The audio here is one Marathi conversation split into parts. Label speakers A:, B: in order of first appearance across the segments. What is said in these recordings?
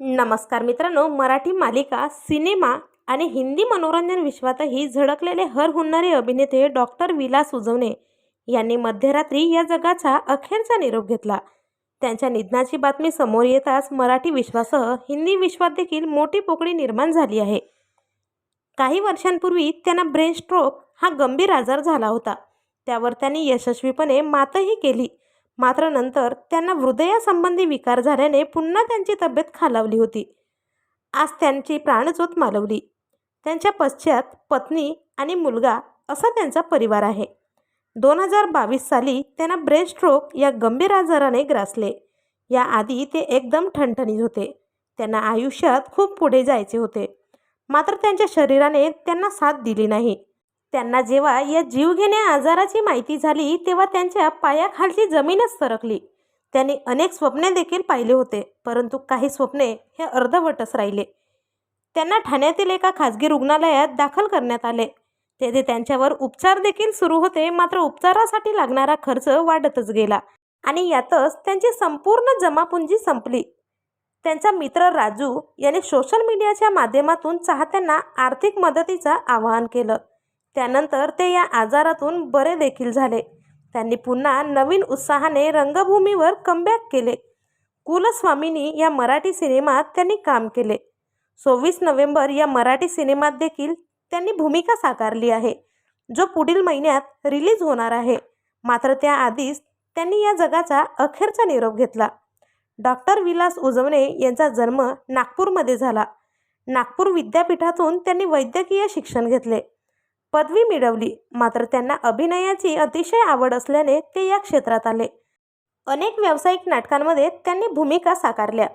A: नमस्कार मित्रांनो मराठी मालिका सिनेमा आणि हिंदी मनोरंजन विश्वातही झळकलेले हर हुन्नरी अभिनेते डॉक्टर विलास उजवणे यांनी मध्यरात्री या जगाचा अखेरचा निरोप घेतला. त्यांच्या निधनाची बातमी समोर येताच मराठी विश्वासह हिंदी विश्वात देखील मोठी पोकळी निर्माण झाली आहे. काही वर्षांपूर्वी त्यांना ब्रेन स्ट्रोक हा गंभीर आजार झाला होता. त्यावर त्यांनी यशस्वीपणे मातही केली. मात्र नंतर त्यांना हृदयासंबंधी विकार झाल्याने पुन्हा त्यांची तब्येत खालावली होती. आज त्यांची प्राणज्योत मालवली. त्यांच्या पश्चात पत्नी आणि मुलगा असा त्यांचा परिवार आहे. दोन हजार बावीस साली त्यांना ब्रेन स्ट्रोक या गंभीर आजाराने ग्रासले. याआधी ते एकदम ठणठणीत होते. त्यांना आयुष्यात खूप पुढे जायचे होते. मात्र त्यांच्या शरीराने त्यांना साथ दिली नाही. त्यांना जेव्हा या जीवघेण्या आजाराची माहिती झाली तेव्हा त्यांच्या पायाखालची जमीनच सरकली. त्यांनी अनेक स्वप्ने देखील पाहिले होते परंतु काही स्वप्ने हे अर्धवटच राहिले. त्यांना ठाण्यातील एका खाजगी रुग्णालयात दाखल करण्यात आले. तेथे त्यांच्यावर उपचार देखील सुरू होते मात्र उपचारासाठी लागणारा खर्च वाढतच गेला आणि यातच त्यांची संपूर्ण जमापुंजी संपली. त्यांचा मित्र राजू याने सोशल मीडियाच्या माध्यमातून चाहत्यांना आर्थिक मदतीचं आवाहन केलं. त्यानंतर ते या आजारातून बरे देखील झाले. त्यांनी पुन्हा नवीन उत्साहाने रंगभूमीवर कमबॅक केले. कुलस्वामिनी या मराठी सिनेमात त्यांनी काम केले. सव्वीस नोव्हेंबर या मराठी सिनेमात देखील त्यांनी भूमिका साकारली आहे जो पुढील महिन्यात रिलीज होणार आहे. मात्र त्याआधीच त्यांनी या जगाचा अखेरचा निरोप घेतला. डॉक्टर विलास उजवणे यांचा जन्म नागपूरमध्ये झाला. नागपूर विद्यापीठातून त्यांनी वैद्यकीय शिक्षण घेतले. पदवी मिळवली. मात्र त्यांना अभिनयाची अतिशय आवड असल्याने ते या क्षेत्रात आले. अनेक व्यावसायिक नाटकांमध्ये त्यांनी भूमिका साकारल्या.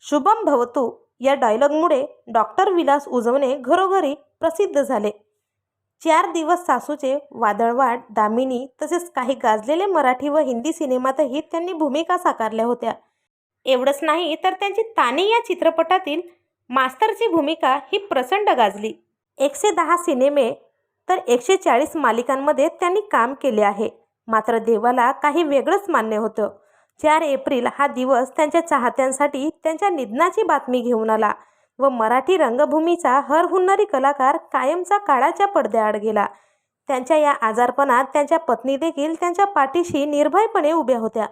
A: शुभम भवतू या डायलॉगमुळे डॉक्टर विलास उजवणे घरोघरी प्रसिद्ध झाले. चार दिवस सासूचे वादळवाट दामिनी तसेच काही गाजलेले मराठी व हिंदी सिनेमातही त्यांनी भूमिका साकारल्या होत्या. एवढंच नाही तर त्यांची ताने या चित्रपटातील मास्तरची भूमिका ही प्रचंड गाजली. एकशे दहा सिनेमे तर एकशे चाळीस मालिकांमध्ये त्यांनी काम केले आहे. मात्र देवाला काही वेगळंच मान्य होतं. चार एप्रिल हा दिवस त्यांच्या चाहत्यांसाठी त्यांच्या निधनाची बातमी घेऊन आला व मराठी रंगभूमीचा हरहुन्नरी कलाकार कायमचा काळाच्या पडद्याआड गेला. त्यांच्या या आजारपणात त्यांच्या पत्नी देखील त्यांच्या पाठीशी निर्भयपणे उभ्या होत्या.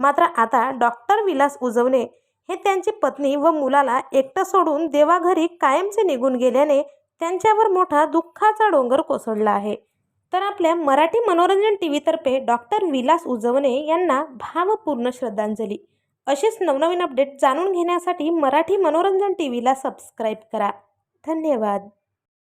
A: मात्र आता डॉक्टर विलास उजवणे हे त्यांची पत्नी व मुलाला एकटं सोडून देवाघरी कायमचे निघून गेल्याने त्यांच्यावर मोठा दुःखाचा डोंगर कोसळला आहे. तर आपल्या मराठी मनोरंजन टी व्हीतर्फे डॉक्टर विलास उजवणे यांना भावपूर्ण श्रद्धांजली. असेच नवनवीन अपडेट जाणून घेण्यासाठी मराठी मनोरंजन टी व्हीला सबस्क्राईब करा. धन्यवाद.